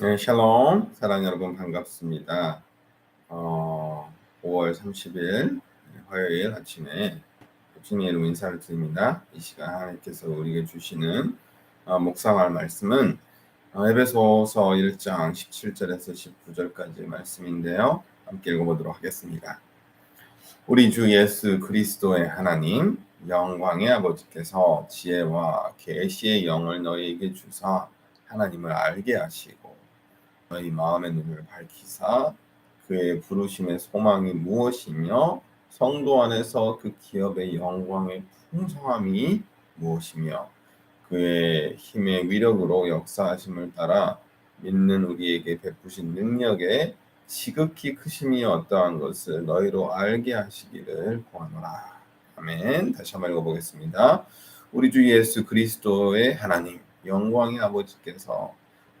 네, 샬롬 사랑 여러분 반갑습니다. 어, 5월 30일 화요일 아침에 주님의 이름 인사를 드립니다. 이 시간 하나님께서 우리에게 주시는 어, 묵상할 말씀은 어, 에베소서 1장 17절에서 19절까지 말씀인데요. 함께 읽어보도록 하겠습니다. 우리 주 예수 그리스도의 하나님 영광의 아버지께서 지혜와 계시의 영을 너희에게 주사 하나님을 알게 하시고 너희 마음의 눈을 밝히사 그의 부르심의 소망이 무엇이며 성도 안에서 그 기업의 영광의 풍성함이 무엇이며 그의 힘의 위력으로 역사하심을 따라 믿는 우리에게 베푸신 능력의 지극히 크심이 어떠한 것을 너희로 알게 하시기를 구하노라. 아멘. 다시 한번 읽어보겠습니다. 우리 주 예수 그리스도의 하나님 영광의 아버지께서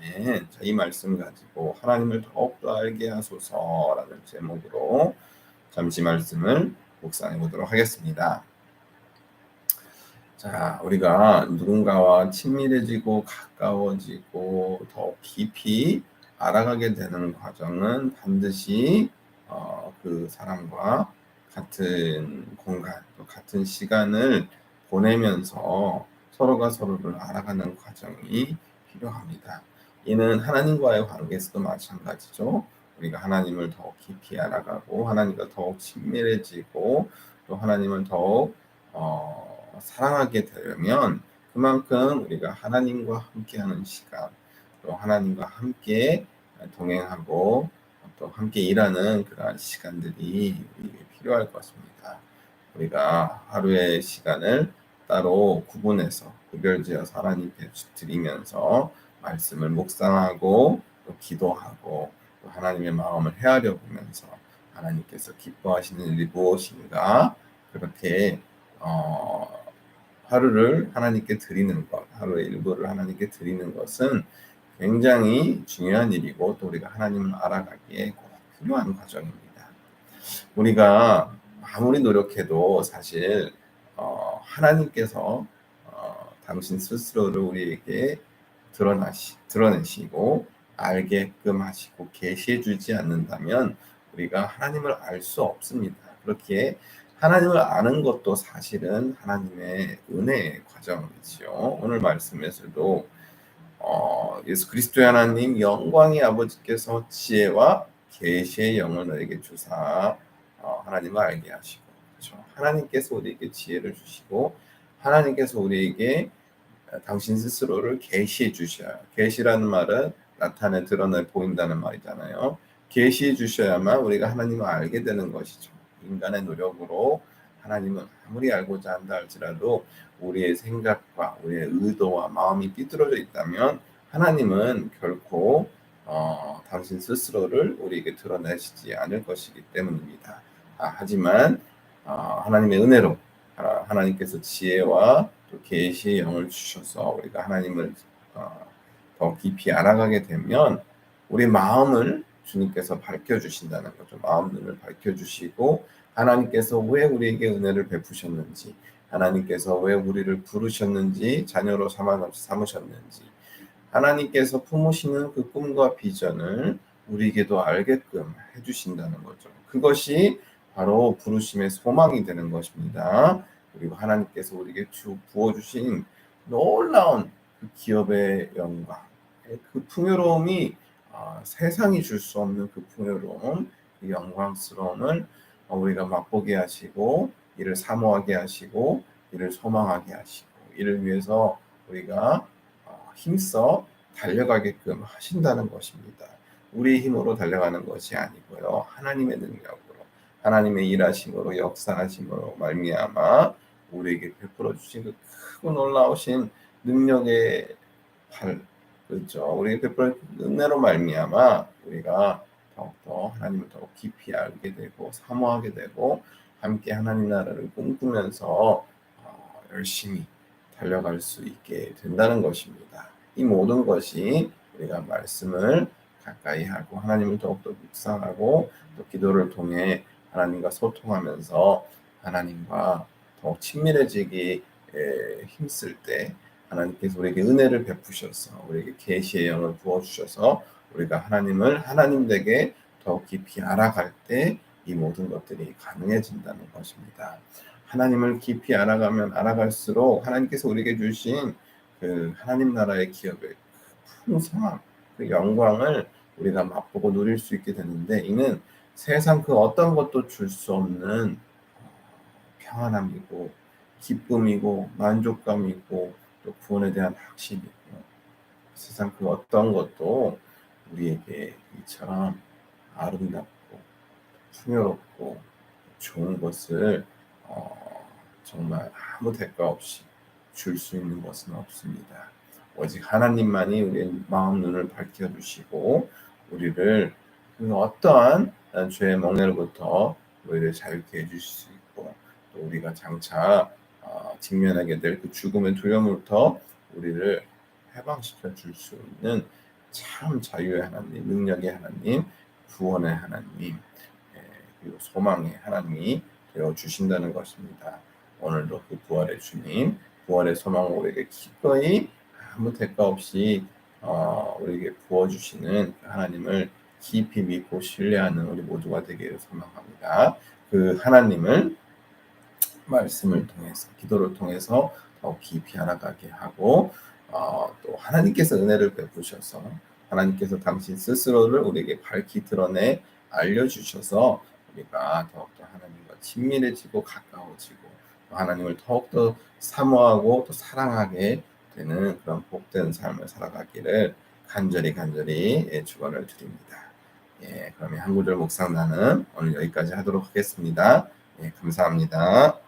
자, 이 말씀 가지고 하나님을 더욱더 알게 하소서라는 제목으로 잠시 말씀을 묵상해 보도록 하겠습니다. 자, 우리가 누군가와 친밀해지고 가까워지고 더 깊이 알아가게 되는 과정은 반드시 어, 그 사람과 같은 공간, 또 같은 시간을 보내면서 서로가 서로를 알아가는 과정이 필요합니다. 이는 하나님과의 관계에서도 마찬가지죠. 우리가 하나님을 더 깊이 알아가고 하나님과 더욱 친밀해지고 또 하나님을 더욱 어, 사랑하게 되려면 그만큼 우리가 하나님과 함께하는 시간, 또 하나님과 함께 동행하고 또 함께 일하는 그러한 시간들이 필요할 것입니다. 우리가 하루의 시간을 따로 구분해서 구별지어서 하나님께 드리면서 말씀을 묵상하고 또 기도하고 또 하나님의 마음을 헤아려 보면서 하나님께서 기뻐하시는 일이 무엇인가 그렇게 어, 하루를 하나님께 드리는 것, 하루의 일부를 하나님께 드리는 것은 굉장히 중요한 일이고 또 우리가 하나님을 알아가기에 꼭 필요한 과정입니다. 우리가 아무리 노력해도 사실 어, 하나님께서 어, 당신 스스로를 우리에게 드러나시 드러내시고 알게끔 하시고 계시해 주지 않는다면 우리가 하나님을 알 수 없습니다. 그렇게 하나님을 아는 것도 사실은 하나님의 은혜의 과정이지요. 오늘 말씀에서도 어, 예수 그리스도의 하나님 영광의 아버지께서 지혜와 계시의 영을 너에게 주사 어, 하나님을 알게 하시고 그렇죠? 하나님께서 우리에게 지혜를 주시고 하나님께서 우리에게 당신 스스로를 계시해 주셔야 계시라는 말은 나타내 드러내 보인다는 말이잖아요. 계시해 주셔야만 우리가 하나님을 알게 되는 것이죠. 인간의 노력으로 하나님은 아무리 알고자 한다 할지라도 우리의 생각과 우리의 의도와 마음이 삐뚤어져 있다면 하나님은 결코 어, 당신 스스로를 우리에게 드러내시지 않을 것이기 때문입니다. 아, 하지만 어, 하나님의 은혜로 하나님께서 지혜와 또 계시의 영을 주셔서 우리가 하나님을 어, 더 깊이 알아가게 되면 우리 마음을 주님께서 밝혀 주신다는 거죠. 마음 눈을 밝혀 주시고 하나님께서 왜 우리에게 은혜를 베푸셨는지, 하나님께서 왜 우리를 부르셨는지, 자녀로 삼으셨는지, 하나님께서 품으시는 그 꿈과 비전을 우리에게도 알게끔 해주신다는 거죠. 그것이 바로 부르심의 소망이 되는 것입니다. 그리고 하나님께서 우리에게 주 부어주신 놀라운 그 기업의 영광, 그 풍요로움이 어, 세상이 줄 수 없는 그 풍요로움, 그 영광스러움을 우리가 맛보게 하시고 이를 사모하게 하시고 이를 소망하게 하시고 이를 위해서 우리가 어, 힘써 달려가게끔 하신다는 것입니다. 우리 힘으로 달려가는 것이 아니고요. 하나님의 능력으로 하나님의 일하심으로 역사하심으로 말미암아 우리에게 베풀어 주신 그 크고 놀라우신 능력의 발 그렇죠. 우리에게 베풀어 은혜로 말미암아 우리가 더욱더 하나님을 더 깊이 알게 되고 사모하게 되고 함께 하나님 나라를 꿈꾸면서 어, 열심히 달려갈 수 있게 된다는 것입니다. 이 모든 것이 우리가 말씀을 가까이 하고 하나님을 더욱더 묵상하고 또 기도를 통해 하나님과 소통하면서 하나님과 더욱 친밀해지기 힘쓸 때 하나님께서 우리에게 은혜를 베푸셔서 우리에게 계시의 영을 부어 주셔서 우리가 하나님을 하나님 에게 더 깊이 알아갈 때 이 모든 것들이 가능해진다는 것입니다. 하나님을 깊이 알아가면 알아갈수록 하나님께서 우리에게 주신 그 하나님 나라의 기업의 풍성함, 그 영광을 우리가 맛보고 누릴 수 있게 되는데 이는 세상 그 어떤 것도 줄 수 없는 어, 평안함이고 기쁨이고 만족감이고 또 구원에 대한 확신이고 세상 그 어떤 것도 우리에게 이처럼 아름답고 풍요롭고 좋은 것을 어, 정말 아무 대가 없이 줄 수 있는 것은 없습니다. 오직 하나님만이 우리의 마음 눈을 밝혀 주시고 우리를 그 어떠한 죄의 멍에로부터 우리를 자유케 해주실 수 있고 또 우리가 장차 어, 직면하게 될 그 죽음의 두려움으로부터 우리를 해방시켜 줄 수 있는 참 자유의 하나님, 능력의 하나님, 구원의 하나님, 예, 그리고 소망의 하나님이 되어 주신다는 것입니다. 오늘도 그 부활의 주님, 부활의 소망을 우리에게 기꺼이 아무 대가 없이 어, 우리에게 부어주시는 그 하나님을 깊이 믿고 신뢰하는 우리 모두가 되기를 소망합니다. 그 하나님을 말씀을 통해서 기도를 통해서 더 깊이 알아가게 하고 어, 또 하나님께서 은혜를 베푸셔서 하나님께서 당신 스스로를 우리에게 밝히 드러내 알려주셔서 우리가 더욱더 하나님과 친밀해지고 가까워지고 하나님을 더욱더 사모하고 또 사랑하게 되는 그런 복된 삶을 살아가기를 간절히 간절히 예, 축원을 드립니다. 예, 그러면 한 구절 묵상 나는 오늘 여기까지 하도록 하겠습니다. 예, 감사합니다.